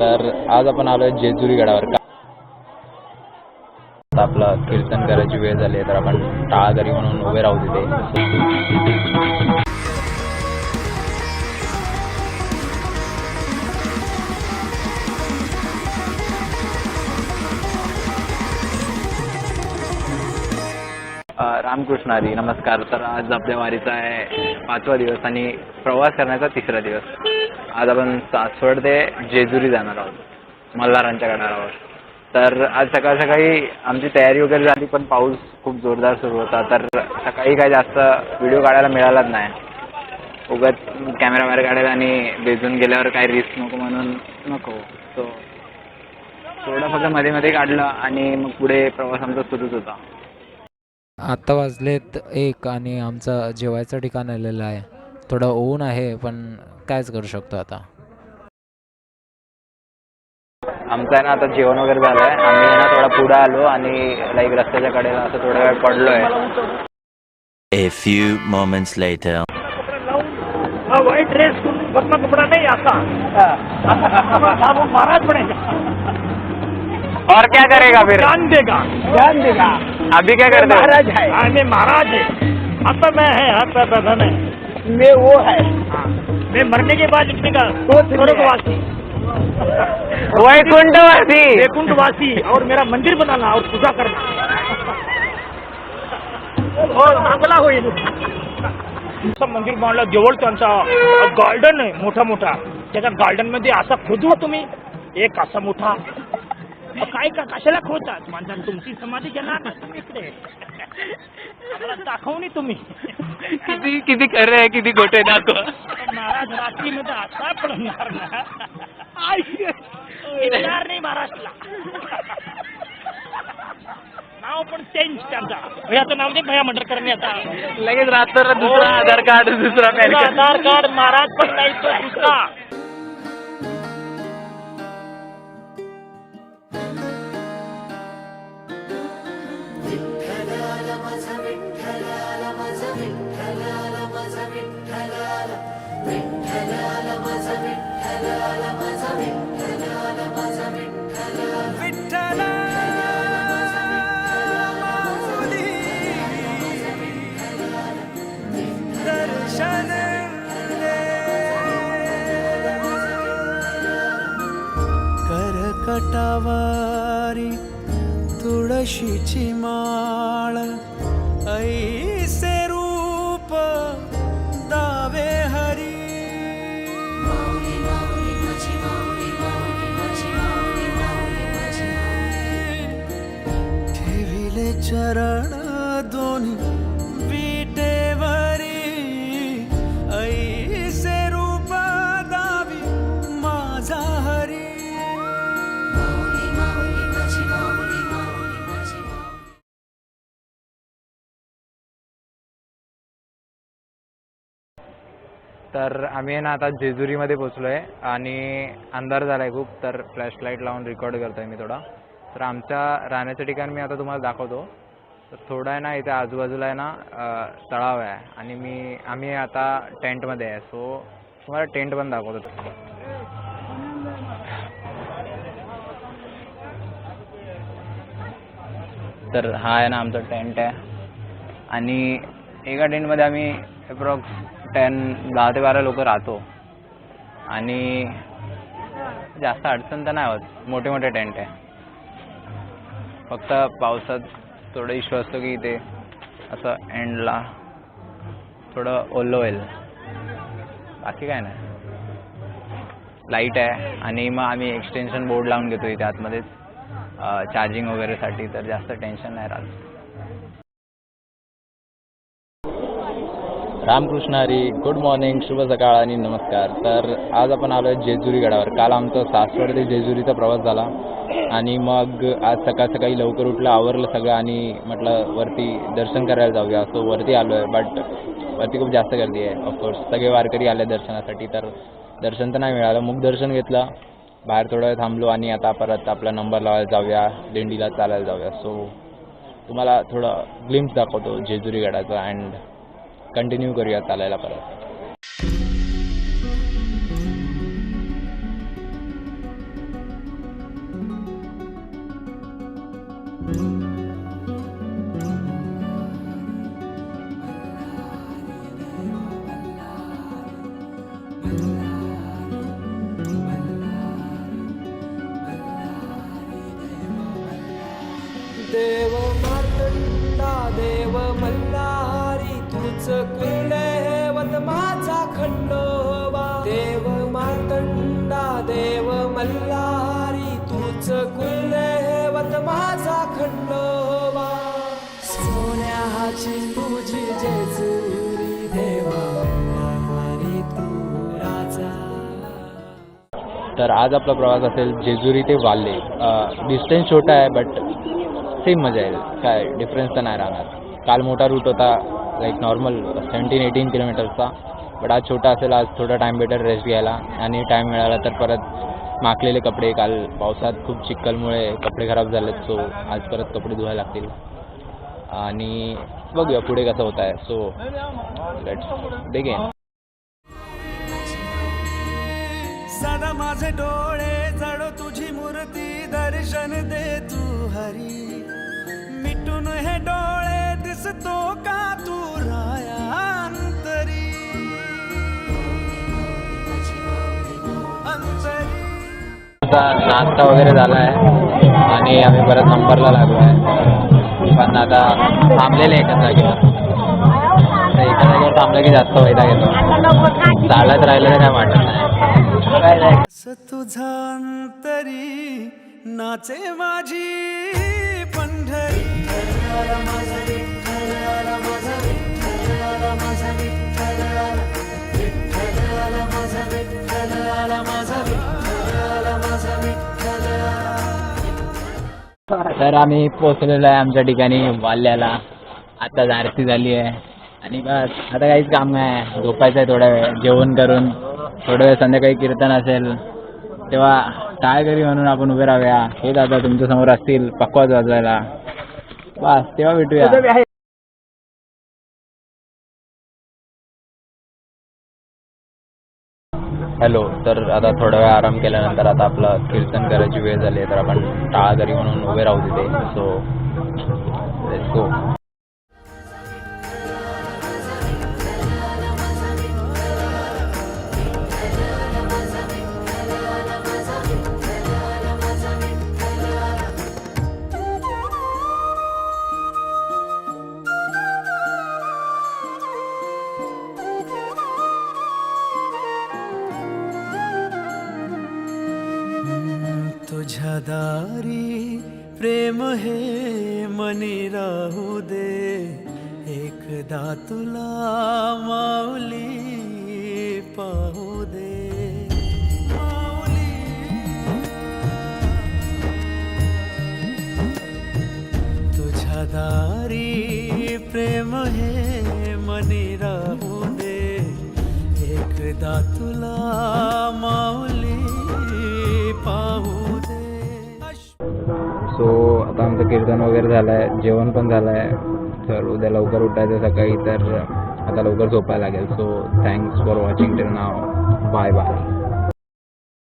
तर आज आपण आलोय जेजुरी गडावर. का आपलं कीर्तन करायची वेळ झाली आहे तर आपण टाळागरी म्हणून उभे राहू तिथे. रामकृष्ण हरी नमस्कार. तर आज आपल्या वारीचा आहे पाचवा दिवस आणि प्रवास करण्याचा तिसरा दिवस. आज आपण सासवड ते जेजुरी जाणार आहोत. मल्हारांच्या गडावर तर आज सकाळ सकाळी आमची तयारी वगैरे झाली पण पाऊस खूप जोरदार सुरू होता. तर सकाळी काही जास्त व्हिडिओ काढायला मिळालाच नाही. उगत कॅमेरा बाहेर काढायला आणि बेजून गेल्यावर काही रिस्क नको म्हणून नको. सो थोडं फक्त मध्ये मध्ये काढलं आणि मग पुढे प्रवास आमचा सुरूच होता. आत्ता वाजलेत एक आणि आमचं जेवायचं ठिकाण आलेलं आहे. थोडं ऊन आहे पण कायच करू शकतो आता? आमचं आहे ना आता जेवण वगैरे झालं आहे आम्ही आहे ना थोडा पुढे आलो आणि लाईक रस्त्याच्या कडेला असं थोडा वेळ पडलो आहे A few moments later. हाँ व्हाइट ड्रेस कपड़ा नहीं आता वो महाराज बनेगा और क्या करेगा फिर? ज्ञान देगा. देगा. अभी क्या करते हो? महाराज है हाँ, मैं महाराज है अब तो मैं है है मैं वो है. मैं मरने के बाद निकलेगा स्वर्गवासी। वैकुंठवासी। वैकुंठवासी और मेरा मंदिर बनाना और पूजा करना। और चांगला होईल तुमचं मंदिर बांधलं जवळ त्यांचा गार्डन आहे मोठा मोठा त्याच्या गार्डनमध्ये असा खोदवा तुम्ही। एक असा मोठा। काय का कशाला खोदतात माणसाने तुमची समाधी तुम्ही इकडे. आम्हाला दाखवणी तुम्ही. किती किती खरं आहे किती खोटे दाखव. महाराज रात्रीमध्ये असा पडणार ना? येणार नाही महाराष्ट्रला. नाव पण चेंज त्यांचा. भैयाचं नाव नाही भैया मर्डर करण्याचा लगेच रात्र दुसरा आधार कार्ड दुसरा पॅन तुझा कार्ड. आधार कार्ड महाराज पण नाही तो दुसरा. करकटावारी तुळशीची माळ ऐसे चरण दोन्ही विटेवरी ऐसे रूप दावी माझा हरी। तर आम्ही आहे ना आता जेजुरीमध्ये पोचलो आहे आणि अंधार झाला आहे खूप तर फ्लॅशलाईट लावून रेकॉर्ड करतो आहे मी थोडा. तर आमच्या राहण्याचं ठिकाण मी आता तुम्हाला दाखवतो. तर थोडं आहे ना इथे आजूबाजूला आहे ना तळाव आहे. आणि मी आम्ही आता टेंटमध्ये आहे. सो तुम्हाला टेंट पण दाखवतो. तर हा आहे ना आमचा टेंट आहे. आणि एका टेंटमध्ये आम्ही अप्रॉक्स टेन दहा ते बारा लोक राहतो. आणि जास्त अडचण तर नाही होत. मोठे मोठे टेंट आहे. फक्त पावसात थोडं इश्यू असतो की इथे असं एंडला थोडं ओलं होईल बाकी काय नाही. लाइट आहे. आणि मग आम्ही एक्सटेन्शन बोर्ड लावून घेतो इथे आतमध्येच. चार्जिंग वगैरेसाठी तर जास्त टेन्शन नाही राहत. रामकृष्ण हरी गुड मॉर्निंग शुभ सकाळ आणि नमस्कार. तर आज आपण आलो आहे जेजुरी गडावर. काल आमचा सासवड ते जेजुरीचा प्रवास झाला. आणि मग आज सकाळ सकाळी लवकर उठलं आवरलं सगळं आणि म्हटलं वरती दर्शन करायला जाऊया. सो वरती आलो आहे बट वरती खूप जास्त गर्दी आहे ऑफकोर्स सगळे वारकरी आले दर्शनासाठी तर दर्शन तर नाही मिळालं. मुख दर्शन घेतलं. बाहेर थोडा वेळ थांबलो आणि आता परत आपला नंबर लावायला जाऊया दिंडीला चालायला जाऊया. सो तुम्हाला थोडं ग्लिम्स दाखवतो जेजुरी गडाचा. अँड कंटिन्यू करूया चालायला परत thank mm -hmm. you Malhari तूच कुलदेवत माझा खंडोबा. सोन्याची तुझी जेजुरी देवा हरी तू राजा. तर आज आपला प्रवास असेल जेजुरी ते वाल्ले डिस्टन्स छोटा आहे बट सेम मजा येईल काय डिफरन्स तर नाही राहणार. काल मोठा रूट होता लाईक नॉर्मल सेवन्टीन एटीन किलोमीटरचा बट आज छोटा असेल आज थोडा टाईम बेटर रेस्ट घ्यायला. आणि टाईम मिळाला तर परत माखलेले कपडे काल पावसात खूप चिखलमुळे कपडे खराब झालेत सो आज परत कपडे धुवायला लागतील. आणि बघूया पुढे कसं होत आहे. सो लेट्स बिगिन सदा माझे डोळे जडो तुझी मूर्ती दर्शन दे तू हरी. मिटून हे डोळे दिसतो का आता नाश्ता वगैरे झाला आहे आणि आम्ही परत नंबरला लागलो आहे पण आता थांबलेले एका जागेवर. तर एका जागेवर थांबलं की जास्त वैदा घेतो. चालत राहिलं तर काय वाटत नाही. काय तुझा नाचे माझी पंढरी. तर आम्ही पोचलेलो आहे आमच्या ठिकाणी वाल्याला. आता आरती झाली आहे. आणि बस आता काहीच काम नाही झोपायचं आहे थोडा वेळ जेवण करून. थोडा वेळ संध्याकाळी कीर्तन असेल. तेव्हा काय करी म्हणून आपण उभे राहूया. हे दादा तुमच्यासमोर असतील पक्वाज वाजवायला. बस तेव्हा भेटूया. हॅलो तर आता थोडा वेळ आराम केल्यानंतर आता आपलं कीर्तन करायची वेळ झाली आहे तर आपण टाळागरी म्हणून उभे राहू तिथे. सो लेट्स गो दारी प्रेम हे मनी राहू दे. एकदा तुला माऊली पाहू दे. माऊली तुझ्या दारी प्रेम हे मनी राहू दे. एकदा तुला माऊली कीर्तन वगैरे झालं आहे जेवण पण झालं आहे तर उद्या लवकर उठायचं सकाळी तर आता लवकर झोपायला लागेल. So thanks for watching till now bye bye